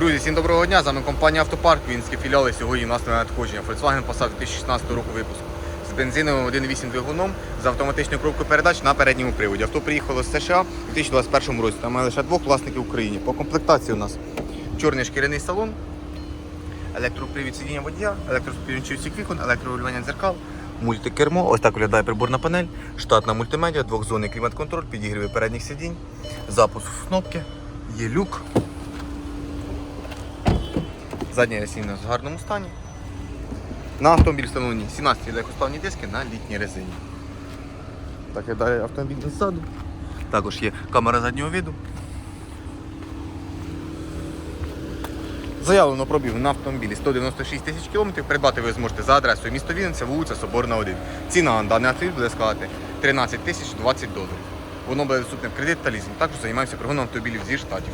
Друзі, всім доброго дня! З вами компанія Автопарк, Вінські філіали. Сьогодні у нас на надходження. Volkswagen Passat 2016 року випуску з бензиновим 1.8 двигуном з автоматичною коробкою передач на передньому приводі. Авто приїхало з США у 2021 році. Там має лише двох власників в Україні. По комплектації у нас чорний шкіряний салон, електропривід сидіння водія, електроспівінчивці вікон, електрорулювання дзеркал, мультикермо. Ось так виглядає приборна панель, штатна мультимедіа, двохзонний клімат-контроль, підігріви передніх сидінь, запуск кнопки, є люк. Задня сіна в гарному стані. На автомобіль встановлені 17 легкосплавні диски на літній резині. Так виглядає автомобіль ззаду. Також є камера заднього виду. Заявлено пробіг на автомобілі 196 тисяч кілометрів. Придбати ви зможете за адресою місто Вінниця, вулиця Соборна 1. Ціна на даний автомобіль буде складати 13 тисяч 20 доларів. Воно буде доступне в кредит та лізинг. Також займаємося пригоном автомобілів зі штатів.